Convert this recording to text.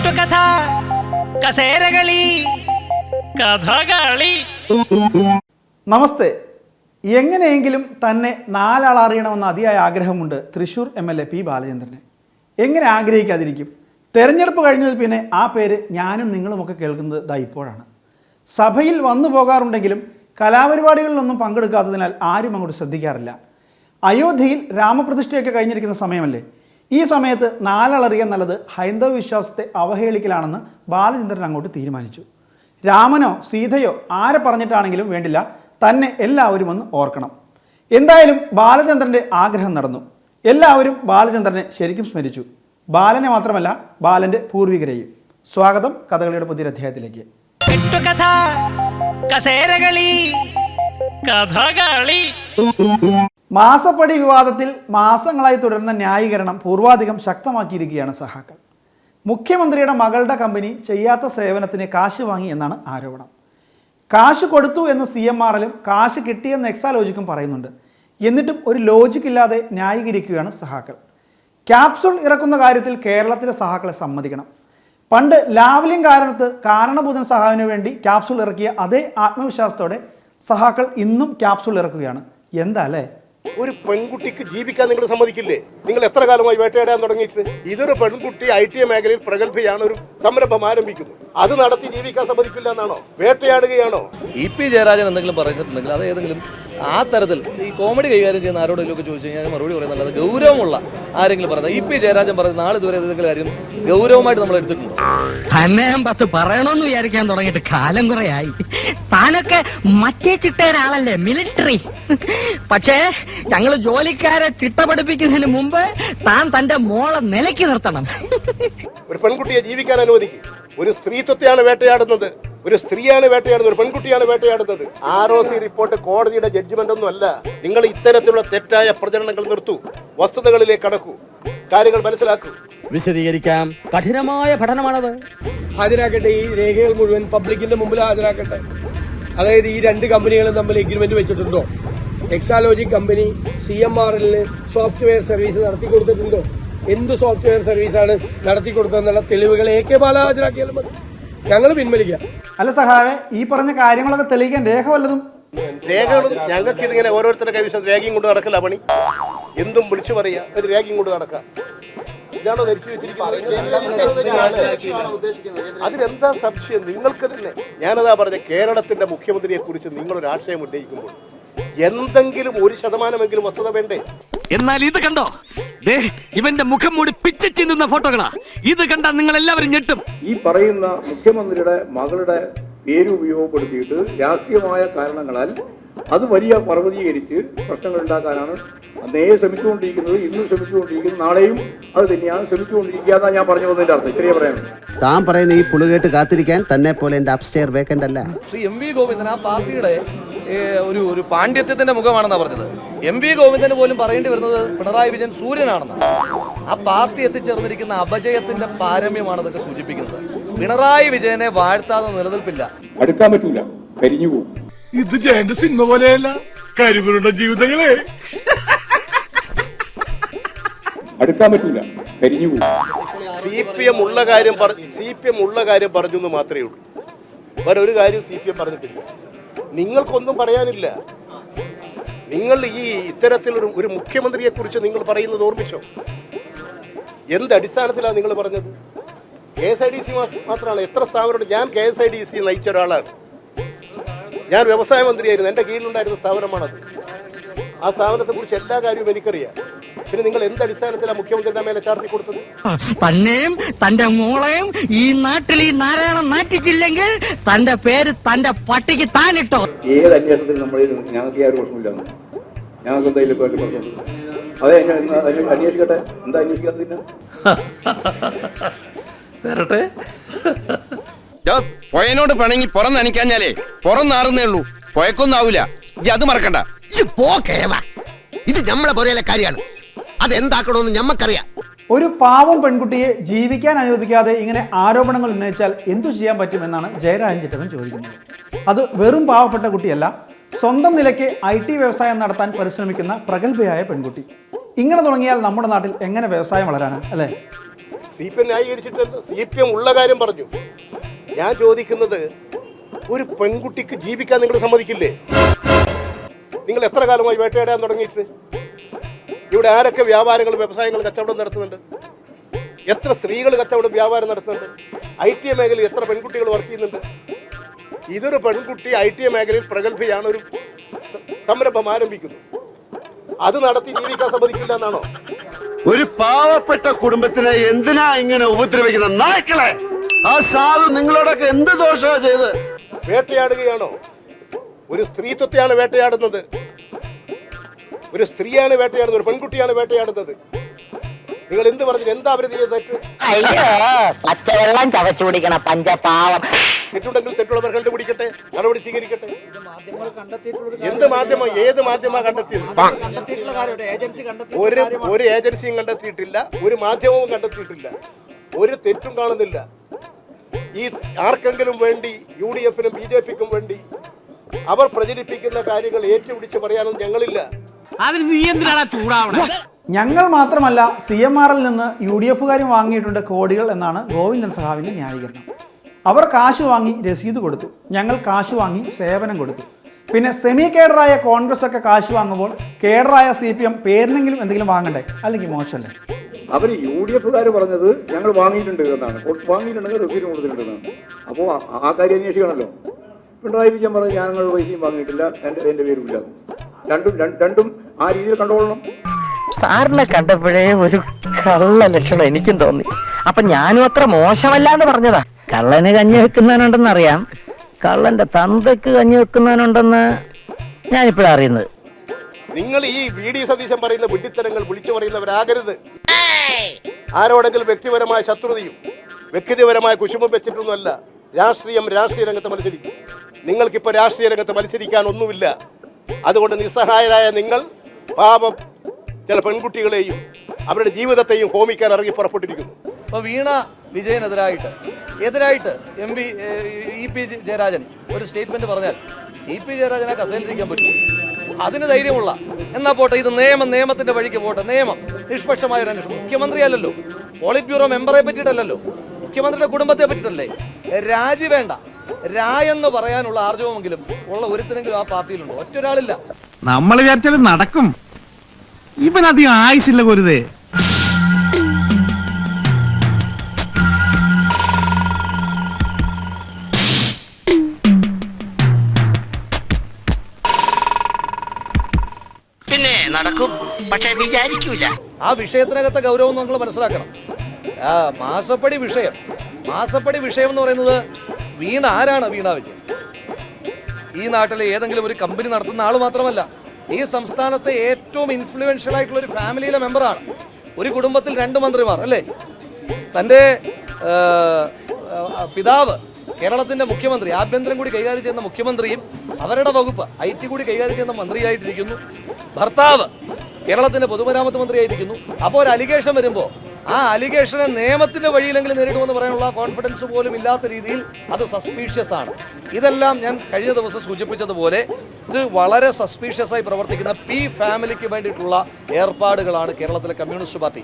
കെട്ടുകഥ കസേരകളി കഥകളി. നമസ്തേ. എങ്ങനെയെങ്കിലും തന്നെ നാലാൾ അറിയണമെന്ന അതിയായ ആഗ്രഹമുണ്ട് Thrissur M L A P Balachandran. എങ്ങനെ ആഗ്രഹിക്കാതിരിക്കും? തെരഞ്ഞെടുപ്പ് കഴിഞ്ഞതിൽ പിന്നെ ആ പേര് ഞാനും നിങ്ങളുമൊക്കെ കേൾക്കുന്നത് ദാ ഇപ്പോഴാണ്. സഭയിൽ വന്നു പോകാറുണ്ടെങ്കിലും കലാപരിപാടികളിലൊന്നും പങ്കെടുക്കാത്തതിനാൽ ആരും അങ്ങോട്ട് ശ്രദ്ധിക്കാറില്ല. അയോധ്യയിൽ രാമപ്രതിഷ്ഠയൊക്കെ കഴിഞ്ഞിരിക്കുന്ന സമയമല്ലേ? ഈ സമയത്ത് നാലളറിയ നല്ലത് ഹൈന്ദവ വിശ്വാസത്തെ അവഹേളിക്കലാണെന്ന് ബാലചന്ദ്രൻ അങ്ങോട്ട് തീരുമാനിച്ചു. രാമനോ സീതയോ ആരെ പറഞ്ഞിട്ടാണെങ്കിലും വേണ്ടില്ല തന്നെ എല്ലാവരും ഒന്ന് ഓർക്കണം. എന്തായാലും ബാലചന്ദ്രന്റെ ആഗ്രഹം നടന്നു. എല്ലാവരും ബാലചന്ദ്രനെ ശരിക്കും സ്മരിച്ചു. ബാലനെ മാത്രമല്ല ബാലന്റെ പൂർവികരെയും. സ്വാഗതം കഥകളിയുടെ പുതിയൊരു അധ്യായത്തിലേക്ക്. കഥകളി. മാസപ്പടി വിവാദത്തിൽ മാസങ്ങളായി തുടരുന്ന ന്യായീകരണം പൂർവാധികം ശക്തമാക്കിയിരിക്കുകയാണ് സഹാക്കൾ. മുഖ്യമന്ത്രിയുടെ മകളുടെ കമ്പനി ചെയ്യാത്ത സേവനത്തിന് കാശ് വാങ്ങി എന്നാണ് ആരോപണം. കാശ് കൊടുത്തു എന്ന് സി എം ആറിലും കാശ് കിട്ടിയെന്ന് എക്സാലോജിക്കും പറയുന്നുണ്ട്. എന്നിട്ടും ഒരു ലോജിക് ഇല്ലാതെ ന്യായീകരിക്കുകയാണ് സഹാക്കൾ. ക്യാപ്സൂൾ ഇറക്കുന്ന കാര്യത്തിൽ കേരളത്തിലെ സഹാക്കളെ സമ്മതിക്കണം. പണ്ട് ലാവലിംഗ് കാരണത്ത് കാരണബുധൻ സഹാവിന് വേണ്ടി ക്യാപ്സൂൾ ഇറക്കിയ അതേ ആത്മവിശ്വാസത്തോടെ സഹാക്കൾ ഇന്നും ക്യാപ്സൂൾ ഇറക്കുകയാണ്. എന്താ അല്ലേ? ഒരു പെൺകുട്ടിക്ക് ജീവിക്കാൻ നിങ്ങൾ സമ്മതിക്കില്ലേ? നിങ്ങൾ എത്ര കാലമായി വേട്ടയാടാൻ തുടങ്ങിയിട്ട്? ഇതൊരു പെൺകുട്ടി ഐ ടി മേഖലയിൽ പ്രഗത്ഭയാണ് ഒരു സംരംഭം ആരംഭിക്കുന്നു. അത് നടത്തി ജീവിക്കാൻ സമ്മതിക്കില്ല എന്നാണോ? വേട്ടയാടുകയാണോ? ഇ പി ജയരാജൻ എന്തെങ്കിലും പറഞ്ഞിട്ടുണ്ടെങ്കിൽ അത് ഏതെങ്കിലും ആ തരത്തിൽ ഈ കോമഡി കൈകാര്യം ചെയ്യുന്ന ആരോടെങ്കിലും ഒക്കെ ചോദിച്ചു കഴിഞ്ഞാൽ മറുപടി പറയുന്നത് അല്ലാതെ ഗൗരവമുള്ള ആരെങ്കിലും പറയുന്നത്. ഇ പി ജയരാജൻ പറയുന്ന നാളെ ഇതുവരെ ഏതെങ്കിലും കാര്യം ഗൗരവമായിട്ട് നമ്മൾ എടുത്തിട്ടുണ്ട്. തന്നെ പത്ത് പറയണമെന്ന് വിചാരിക്കാൻ തുടങ്ങിയിട്ട് കാലം കുറയായി. താനൊക്കെ മറ്റേ ചിട്ടയുടെ ആളല്ലേ മിലിറ്ററി പക്ഷേ ഞങ്ങൾ ജോലിക്കാരെ ചിട്ട പഠിപ്പിക്കുന്നതിന് മുമ്പ് താൻ തന്റെ മോളെ നിലയ്ക്ക് നിർത്തണം. ഒരു പെൺകുട്ടിയെ ജീവിക്കാൻ അനുവദിക്കും. ഒരു സ്ത്രീത്വത്തെയാണ് വേട്ടയാടുന്നത്. ഒരു സ്ത്രീയാണ് വേട്ടയാടുന്നത് ഒരു പെൺകുട്ടിയാണ് വേട്ടയാടുന്നത്. ആർ ഒ സി റിപ്പോർട്ട് കോടതിയുടെ ജഡ്ജ്മെന്റ് ഒന്നും അല്ല. നിങ്ങൾ ഇത്തരത്തിലുള്ള തെറ്റായ പ്രചരണങ്ങൾ നിർത്തൂ. വസ്തുതകളിലേക്ക് കടക്കൂ. കാര്യങ്ങൾ മനസ്സിലാക്കൂ. വിശദീകരിക്കാം. കഠിനമായ പഠനമാണത്. ഹാജരാക്കട്ടെ ഈ രേഖകൾ മുഴുവൻ പബ്ലിക്കിന്റെ മുമ്പിൽ ഹാജരാക്കട്ടെ. അതായത് ഈ രണ്ട് കമ്പനികളും തമ്മിൽ എഗ്രിമെന്റ് വെച്ചിട്ടുണ്ടോ? Exalogic company C M R എല്ലിന് സോഫ്റ്റ്വെയർ സർവീസ് നടത്തി കൊടുത്തിട്ടുണ്ടോ? എന്ത് സോഫ്റ്റ്വെയർ സർവീസാണ് നടത്തി കൊടുത്തതെന്നുള്ള തെളിവുകൾ എ കെ ബാല ഹാജരാക്കിയാലും മതി. ഞങ്ങൾ പിൻവലിക്കാം. അല്ല സഹാവേ ഈ പറഞ്ഞ കാര്യങ്ങളൊക്കെ തെളിയിക്കാൻ രേഖ വല്ലതും? രേഖകളും ഞങ്ങൾക്ക് ഇതിങ്ങനെ ഓരോരുത്തരുടെ കൈവശം രേഖയും കൊണ്ട് നടക്കില്ല പണി. എന്തും വിളിച്ചു പറയാ ഒരു രേഖയും കൊണ്ട് നടക്കാം ഇതാണോ ധരിച്ചു വെച്ചിരിക്കുന്നത് അതിനെന്താ സംശയം? നിങ്ങൾക്ക് തന്നെ ഞാനതാ പറഞ്ഞ കേരളത്തിന്റെ മുഖ്യമന്ത്രിയെ കുറിച്ച് നിങ്ങളൊരു ആശയം ഉന്നയിക്കുമ്പോൾ എന്തെങ്കിലും ഒരു ശതമാനമെങ്കിലും വസ്തുത വേണ്ടേ? എന്നാൽ ഇത് കണ്ടോ? ഇവന്റെ മുഖം മൂടി പിച്ച ചിന്തുന്ന ഫോട്ടോകളാ. ഇത് കണ്ടാൽ നിങ്ങൾ എല്ലാവരും ഞെട്ടും. ഈ പറയുന്ന മുഖ്യമന്ത്രിയുടെ മകളുടെ പേര് ഉപയോഗപ്പെടുത്തിയിട്ട് രാഷ്ട്രീയമായ കാരണങ്ങളാൽ അത് വലിയ പർവതീകരിച്ച് പ്രശ്നങ്ങൾ ഉണ്ടാക്കാനാണ് അന്നേ ശ്രമിച്ചുകൊണ്ടിരിക്കുന്നത് ഇന്നും ശ്രമിച്ചുകൊണ്ടിരിക്കുന്നു നാളെയും അത് തന്നെയാണ് ശ്രമിച്ചുകൊണ്ടിരിക്കുക എന്നാ ഞാൻ പറഞ്ഞു പോകുന്നതിന്റെ അർത്ഥം. ഇത്രയേ പറയാനുള്ളൂ താൻ പറയുന്ന ഈ പുളുകേട്ട് കാത്തിരിക്കാൻ തന്നെ പോലെ എന്റെ അപ്സ്റ്റെയർ വേക്കന്റ് അല്ല. ശ്രീ എം വി ഗോവിന്ദൻ ആ പാർട്ടിയുടെ ഒരു ഒരു പാണ്ഡ്യത്തിന്റെ മുഖമാണെന്നാ പറഞ്ഞത്. എം വി ഗോവിന്ദന് പോലും പറയേണ്ടി വരുന്നത് പിണറായി വിജയൻ സൂര്യനാണെന്നാണ് ആ പാർട്ടി എത്തിച്ചേർന്നിരിക്കുന്ന അപജയത്തിന്റെ പാരമ്യമാണ് ഇതൊക്കെ സൂചിപ്പിക്കുന്നത്. പിണറായി വിജയനെ വാഴ്ത്താതെ നിലനിൽപ്പില്ല. അടുക്കാൻ പറ്റൂല. കരിഞ്ഞു പോകും. ഇത് ജയന്റെ സിനിമ പോലെയല്ല. കരിവരുടെ ജീവിതങ്ങളെ. അടുക്കാൻ പറ്റൂല. കരിഞ്ഞു പോകും. സി പി എം ഉള്ള കാര്യം സി പി എം ഉള്ള കാര്യം പറഞ്ഞു എന്ന് മാത്രമേ ഉള്ളൂ. വേറെ ഒരു കാര്യം സി പി എം പറഞ്ഞിട്ടില്ല. നിങ്ങൾക്കൊന്നും പറയാനില്ല. നിങ്ങൾ ഈ ഇത്തരത്തിലൊരു ഒരു മുഖ്യമന്ത്രിയെ കുറിച്ച് നിങ്ങൾ പറയുന്നത് ഓർമ്മിച്ചോ? എന്ത് അടിസ്ഥാനത്തിലാണ് നിങ്ങൾ പറഞ്ഞത്? K S I D C മാത്രമാണ്. എത്ര സ്ഥാപനം ഞാൻ K S I D C നയിച്ച ഒരാളാണ്. ഞാൻ വ്യവസായ മന്ത്രിയായിരുന്നു. എന്റെ കീഴിലുണ്ടായിരുന്ന സ്ഥാപനമാണത്. ആ സ്ഥാപനത്തെ കുറിച്ച് എല്ലാ കാര്യവും എനിക്കറിയാം. പിന്നെ നിങ്ങൾ എന്ത് അടിസ്ഥാനത്തിലാണ് മുഖ്യമന്ത്രിയുടെ മേലെ ചാർജ് കൊടുത്തത്? തന്നെയും തന്റെ മോളെയും ഈ നാട്ടിൽ ഈ നാരായണം നാറ്റിച്ചില്ലെങ്കിൽ തന്റെ പേര് തന്റെ പട്ടിക്ക് താനിട്ടോ. ഏത് അന്വേഷണത്തിൽ നമ്മൾ ഞങ്ങൾക്ക് യാതൊരു പ്രശ്നമില്ല ഞങ്ങൾക്ക് എന്തായാലും അതെ അന്വേഷിക്കട്ടെ. എന്താ അന്വേഷിക്കാത്തതിന് വരട്ടെ. പൊയനോട് പണങ്ങി പുറം നനയ്ക്കാഞ്ഞാലേ പുറം നാറുന്നേ ഉള്ളൂ. പൊയക്കൊന്നും ആവൂല. ഇജ്ജ് അത് മറക്കണ്ട. ഇത് പോ കേവ ഇത് നമ്മളെ പുറയിലെ കാര്യമാണ്. അതെന്താക്കണമെന്ന് ഞമ്മക്കറിയാം. ഒരു പാവം പെൺകുട്ടിയെ ജീവിക്കാൻ അനുവദിക്കാതെ ഇങ്ങനെ ആരോപണങ്ങൾ ഉന്നയിച്ചാൽ എന്തു ചെയ്യാൻ പറ്റുമെന്നാണ് ജയരാജൻ ചിറ്റവൻ ചോദിക്കുന്നത്. അത് വെറും പാവപ്പെട്ട കുട്ടിയല്ല സ്വന്തം നിലയ്ക്ക് ഐ ടി വ്യവസായം നടത്താൻ പരിശ്രമിക്കുന്ന പ്രഗത്ഭയായ പെൺകുട്ടി. ഇങ്ങനെ തുടങ്ങിയാൽ നമ്മുടെ നാട്ടിൽ എങ്ങനെ വ്യവസായം വളരാനാ അല്ലേ? സി പി എം ന്യായീകരിച്ചിട്ടല്ല സി പി എം ഉള്ള കാര്യം പറഞ്ഞു. ഞാൻ ചോദിക്കുന്നത് ഒരു പെൺകുട്ടിക്ക് ജീവിക്കാൻ നിങ്ങൾ സമ്മതിക്കില്ലേ? നിങ്ങൾ എത്ര കാലമായി വേട്ടയാടാൻ തുടങ്ങിയിട്ട്? ഇവിടെ ആരൊക്കെ വ്യാപാരങ്ങൾ വ്യവസായങ്ങൾ കച്ചവടം നടത്തുന്നുണ്ട്? എത്ര സ്ത്രീകൾ കച്ചവടം വ്യാപാരം നടത്തുന്നുണ്ട്? ഐ ടി മേഖലയിൽ എത്ര പെൺകുട്ടികൾ വർക്ക് ചെയ്യുന്നുണ്ട്? ഇതൊരു പെൺകുട്ടി ഐ ടി മേഖലയിൽ പ്രഗത്ഭയാണ് ഒരു സംരംഭം ആരംഭിക്കുന്നു. അത് നടത്തി ജീവിക്കാൻ സമ്മതിക്കില്ല എന്നാണോ? ഒരു പാവപ്പെട്ട കുടുംബത്തിനെ എന്തിനാ ഇങ്ങനെ ഉപദ്രവിക്കുന്ന? നായ്ക്കളെ ആ സാധു നിങ്ങളോടൊക്കെ എന്ത് ദോഷമാണ് ചെയ്ത് വേട്ടയാടുകയാണോ? ഒരു സ്ത്രീത്വത്തെയാണ് വേട്ടയാടുന്നത്. ഒരു സ്ത്രീയാണ് വേട്ടയാടുന്നത് ഒരു പെൺകുട്ടിയാണ് വേട്ടയാടുന്നത്. നിങ്ങൾ എന്ത് പറഞ്ഞു എന്താ അവർ ചെയ്ത തെറ്റ്? അയ്യോ പച്ചവെള്ളം ചവച്ചു കുടിക്കണ പഞ്ചപാവം. തെറ്റുണ്ടെങ്കിൽ തെറ്റുള്ളവർ കണ്ടുപിടിക്കട്ടെ നടപടി സ്വീകരിക്കട്ടെ. എന്ത് മാധ്യമം ഏത് മാധ്യമ കണ്ടെത്തിയത്? ഒരു ഒരു ഏജൻസിയും കണ്ടെത്തിയിട്ടില്ല ഒരു മാധ്യമവും കണ്ടെത്തിയിട്ടില്ല. ഒരു തെറ്റും കാണുന്നില്ല. ഈ ആർക്കെങ്കിലും വേണ്ടി യു ഡി എഫിനും ബി ജെ പിക്കും വേണ്ടി അവർ പ്രചരിപ്പിക്കുന്ന കാര്യങ്ങൾ ഏറ്റുപിടിച്ച് പറയാനൊന്നും ഞങ്ങളില്ല. അതിന് നീ എന്തിനാണ് ചൂടാവണേ? ഞങ്ങൾ മാത്രമല്ല സി എം ആറിൽ നിന്ന് യു ഡി എഫുകാരും വാങ്ങിയിട്ടുണ്ട് കോടികൾ എന്നാണ് ഗോവിന്ദൻ സഹാവിന്റെ ന്യായീകരണം. അവർ കാശ് വാങ്ങി രസീത് കൊടുത്തു. ഞങ്ങൾ കാശ് വാങ്ങി സേവനം കൊടുത്തു. പിന്നെ സെമി കേഡറായ കോൺഗ്രസ് ഒക്കെ കാശ് വാങ്ങുമ്പോൾ കേഡറായ സി പി എം പേരിനെങ്കിലും എന്തെങ്കിലും വാങ്ങണ്ടേ? അല്ലെങ്കിൽ മോശമല്ലേ? അവർ യു ഡി എഫുകാർ പറഞ്ഞത് ഞങ്ങൾ വാങ്ങിയിട്ടുണ്ട് എന്നാണ്. വാങ്ങിയിട്ടുണ്ടെങ്കിൽ റെസീറ്റ് കൊടുത്തിട്ടുണ്ടെന്നാണ് അപ്പോൾ ആ- കാര്യം അന്വേഷിക്കണമല്ലോ പിണറായി വിജയൻ പറഞ്ഞു ഞങ്ങൾ പൈസയും വാങ്ങിയിട്ടില്ല. എന്റെ എന്റെ പേരും ഇല്ല രണ്ടും രണ്ടും ആ രീതിയിൽ കണ്ടോളണം സാറിനെ കണ്ടപ്പോഴേ ഒരു കള്ള ലക്ഷണം എനിക്കും തോന്നി. അപ്പൊ ഞാനും അത്ര മോശമല്ലാന്ന് പറഞ്ഞതാ. കള്ളന് കഞ്ഞി വെക്കുന്നവനുണ്ടെന്ന് അറിയാം കള്ളന്റെ തന്തയ്ക്ക് കഞ്ഞി വെക്കുന്നവനുണ്ടെന്ന് ഞാനിപ്പോഴാ അറിയുന്നത്. നിങ്ങൾ ഈ വി ഡി സതീശൻ പറയുന്ന വിഡിത്തരങ്ങൾ വിളിച്ചു പറയുന്നവരാകരുത്. ആരോടെങ്കിലും വ്യക്തിപരമായ ശത്രുതയും വ്യക്തിപരമായ കുശുമ്പും വെച്ചിട്ടൊന്നുമല്ല രാഷ്ട്രീയം രാഷ്ട്രീയ രംഗത്ത് മത്സരിക്കും. നിങ്ങൾക്കിപ്പോൾ രാഷ്ട്രീയ രംഗത്ത് മത്സരിക്കാൻ ഒന്നുമില്ല. അതുകൊണ്ട് നിസ്സഹായരായ നിങ്ങൾ പാപം ചില പെൺകുട്ടികളെയും അവരുടെ ജീവിതത്തെയും ഹോമിക്കാൻ ഇറങ്ങി പുറപ്പെട്ടിരിക്കുന്നു. അപ്പൊ വീണ വിജയനെതിരായിട്ട് എതിരായിട്ട് M P E P Jayarajan ഒരു സ്റ്റേറ്റ്മെന്റ് പറഞ്ഞാൽ ഇ പി ജയരാജനെ കസേലിരിക്കാൻ പറ്റും അതിന് ധൈര്യമുള്ള എന്നാ പോട്ടെ ഇത് നിയമം നിയമത്തിന്റെ വഴിക്ക് പോട്ടെ നിയമം. നിഷ്പക്ഷമായ ഒരു അന്വേഷണം. മുഖ്യമന്ത്രി അല്ലല്ലോ പോളിറ്റ് ബ്യൂറോ മെമ്പറെ പറ്റിയിട്ടല്ലല്ലോ മുഖ്യമന്ത്രിയുടെ കുടുംബത്തെ പറ്റിയിട്ടല്ലേ? രാജി വേണ്ട രായെന്ന് പറയാനുള്ള ആർജവമെങ്കിലും ഉള്ള ഒരുത്തിനെങ്കിലും ആ പാർട്ടിയിലുണ്ടോ. ഒറ്റൊരാളില്ല നമ്മൾ വിചാരിച്ചാലും നടക്കും. ഇവനധികം ആയുസില്ല ഗുരുതേ പിന്നെ നടക്കും. പക്ഷെ വിചാരിക്കൂല. ആ വിഷയത്തിനകത്തെ ഗൗരവം നമ്മൾ മനസ്സിലാക്കണം. ആ മാസപ്പടി വിഷയം. മാസപ്പടി വിഷയം എന്ന് പറയുന്നത് വീണ ആരാണ്? വീണ വിജയൻ. ഈ നാട്ടിലെ ഏതെങ്കിലും ഒരു കമ്പനി നടത്തുന്ന ആൾ മാത്രമല്ല ഈ സംസ്ഥാനത്തെ ഏറ്റവും ഇൻഫ്ലുവൻഷ്യൽ ആയിട്ടുള്ള ഒരു ഫാമിലിയിലെ മെമ്പറാണ് ഒരു കുടുംബത്തിൽ രണ്ട് മന്ത്രിമാർ അല്ലേ? തന്റെ പിതാവ് കേരളത്തിന്റെ മുഖ്യമന്ത്രി ആഭ്യന്തരം കൂടി കൈകാര്യം ചെയ്യുന്ന മുഖ്യമന്ത്രിയും അവരുടെ വകുപ്പ് ഐ ടി കൂടി കൈകാര്യം ചെയ്യുന്ന മന്ത്രിയായിട്ടിരിക്കുന്നു. ഭർത്താവ് കേരളത്തിന്റെ പൊതുമരാമത്ത് മന്ത്രിയായിരിക്കുന്നു. അപ്പോൾ ഒരു അലിഗേഷൻ വരുമ്പോൾ ആ അലിഗേഷനെ നിയമത്തിന്റെ വഴിയിലെങ്കിലും നേരിടുമെന്ന് പറയാനുള്ള കോൺഫിഡൻസ് പോലും ഇല്ലാത്ത രീതിയിൽ അത് സസ്പീഷ്യസ് ആണ്. ഇതെല്ലാം ഞാൻ കഴിഞ്ഞ ദിവസം സൂചിപ്പിച്ചതുപോലെ ഇത് വളരെ സസ്പീഷ്യസ് ആയി പ്രവർത്തിക്കുന്ന പി ഫാമിലിക്ക് വേണ്ടിയിട്ടുള്ള ഏർപ്പാടുകളാണ് കേരളത്തിലെ കമ്മ്യൂണിസ്റ്റ് പാർട്ടി